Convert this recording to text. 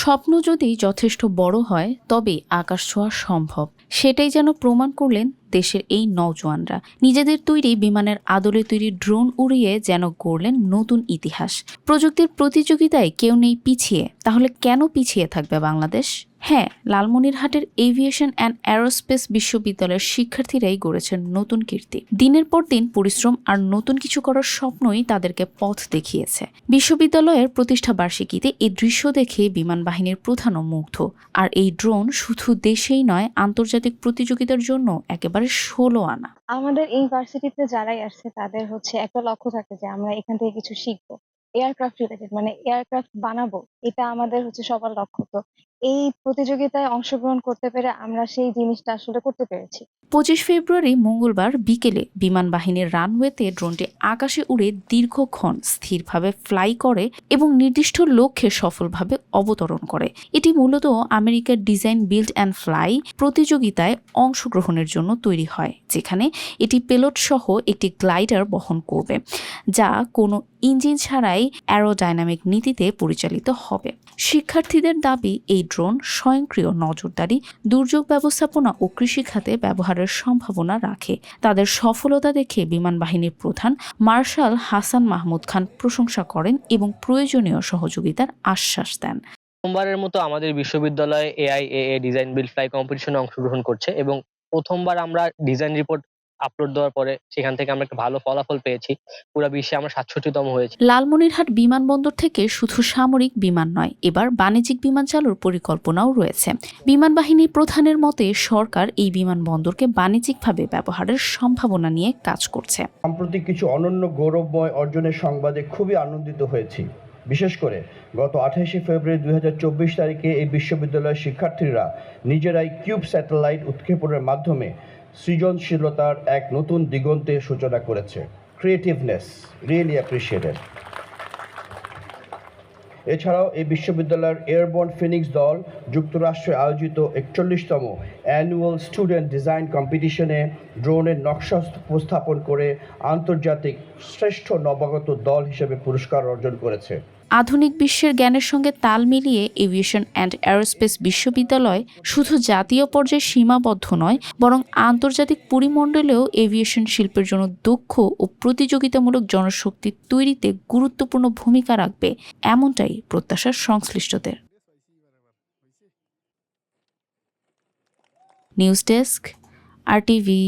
স্বপ্ন যদি যথেষ্ট বড় হয়, তবে আকাশ ছোঁয়া সম্ভব। সেটাই যেন প্রমাণ করলেন দেশের এই নওজোয়ানরা নিজেদের তৈরি বিমানের আদলে তৈরি ড্রোন উড়িয়ে যেন গড়লেন নতুন ইতিহাস। প্রযুক্তির প্রতিযোগিতায় কেউ নেই পিছিয়ে, তাহলে কেন পিছিয়ে থাকবে বাংলাদেশ? হ্যাঁ লালমনিরহাটের এভিয়েশন অ্যান্ড অ্যারোস্পেস বিশ্ববিদ্যালয়ের শিক্ষার্থীরাই গড়েছেন নতুন কীর্তি। দিনের পর দিন পরিশ্রম আর নতুন কিছু করার স্বপ্নই তাদেরকে পথ দেখিয়েছে। বিশ্ববিদ্যালয়ের প্রতিষ্ঠা বার্ষিকীতে এই দৃশ্য দেখে বিমান বাহিনীর প্রধানও মুগ্ধ। আর এই ড্রোন শুধু দেশেই নয়, আন্তর্জাতিক প্রতিযোগিতার জন্য একেবারে ষোলো আনা। আমাদের এই ভার্সিটিতে যারাই আসছে, তাদের হচ্ছে একটা লক্ষ্য থাকে যে আমরা এখান থেকে কিছু শিখব। এয়ারক্রাফট রিলেটেড মানে এয়ারক্রাফট বানাবো, এটা আমাদের হচ্ছে সবার লক্ষ্য। তো এই প্রতিযোগিতায় অংশগ্রহণ করতে পেরে আমরা সেই জিনিসটা আসলে করতে পেরেছি। পঁচিশ ফেব্রুয়ারি মঙ্গলবার বিকেলে বিমান বাহিনীর রানওয়েতে ড্রোনটি আকাশে উড়ে দীর্ঘক্ষণ স্থিরভাবে ফ্লাই করে এবং নির্দিষ্ট লক্ষ্যে সফলভাবে অবতরণ করে। এটি মূলত আমেরিকার ডিজাইন, বিল্ড অ্যান্ড ফ্লাই প্রতিযোগিতায় অংশগ্রহণের জন্য তৈরি হয়, যেখানে এটি পেলট সহ একটি গ্লাইডার বহন করবে, যা কোনো ইঞ্জিন ছাড়াই অ্যারোডাইনামিক নীতিতে পরিচালিত হবে। শিক্ষার্থীদের দাবি, এই ড্রোন স্বয়ংক্রিয় নজরদারি, দুর্যোগ ব্যবস্থাপনা ও কৃষিখাতে ব্যবহারের সম্ভাবনা রাখে। তাদের সফলতা দেখে বিমান বাহিনীর প্রধান মার্শাল হাসান মাহমুদ খান প্রশংসা করেন এবং প্রয়োজনীয় সহযোগিতার আশ্বাস দেন। প্রথমবারের মতো আমাদের বিশ্ববিদ্যালয়ে এআইএএ ডিজাইন বিল্ড ফ্লাই কম্পিটিশনে অংশগ্রহণ করছে এবং প্রথমবার আমরা ডিজাইন রিপোর্ট আপলোড দেওয়ার পরে সেখান থেকে আমরা একটা ভালো ফলাফল পেয়েছি। পুরো বিশ্বে আমরা সাতষট্টিতম হয়েছি। লালমনিরহাট বিমানবন্দর থেকে শুধু সামরিক বিমান নয় এবার বাণিজ্যিক বিমান চালুর পরিকল্পনাও রয়েছে। বিমান বাহিনী প্রধানের মতে সরকার এই বিমানবন্দরকে বাণিজ্যিকভাবে ব্যবহারের সম্ভাবনা নিয়ে কাজ করছে। সাম্প্রতিক কিছু অনন্য গৌরবময় অর্জনের সংবাদে খুবই আনন্দিত হয়েছি। বিশেষ করে গত আঠাশে ফেব্রুয়ারি দুই হাজার চব্বিশ তারিখে এই বিশ্ববিদ্যালয়ের শিক্ষার্থীরা নিজেরাই কিউব স্যাটেলাইট উৎক্ষেপণের মাধ্যমে সৃজনশীলতার এক নতুন দিগন্তের সূচনা করেছে। ক্রিয়েটিভনেস রিয়েলি অ্যাপ্রিসিয়েটেড এছাড়াও এই বিশ্ববিদ্যালয়ের এয়ারবর্ন ফিনিক্স দল যুক্তরাষ্ট্রে আয়োজিত একচল্লিশতম অ্যানুয়াল স্টুডেন্ট ডিজাইন কম্পিটিশনে ড্রোনের নকশা উপস্থাপন করে আন্তর্জাতিক শ্রেষ্ঠ নবাগত দল হিসেবে পুরস্কার অর্জন করেছে। আধুনিক বিশ্বের জ্ঞানের সঙ্গে তাল মিলিয়ে এভিয়েশন অ্যান্ড অ্যারোস্পেস বিশ্ববিদ্যালয় শুধু জাতীয় পর্যায়ে সীমাবদ্ধ নয়, বরং আন্তর্জাতিক পরিমণ্ডলেও এভিয়েশন শিল্পের জন্য দক্ষ ও প্রতিযোগিতামূলক জনশক্তি তৈরিতে গুরুত্বপূর্ণ ভূমিকা রাখবে এমনটাই প্রত্যাশা সংশ্লিষ্টদের। নিউজ ডেস্ক, আর টিভি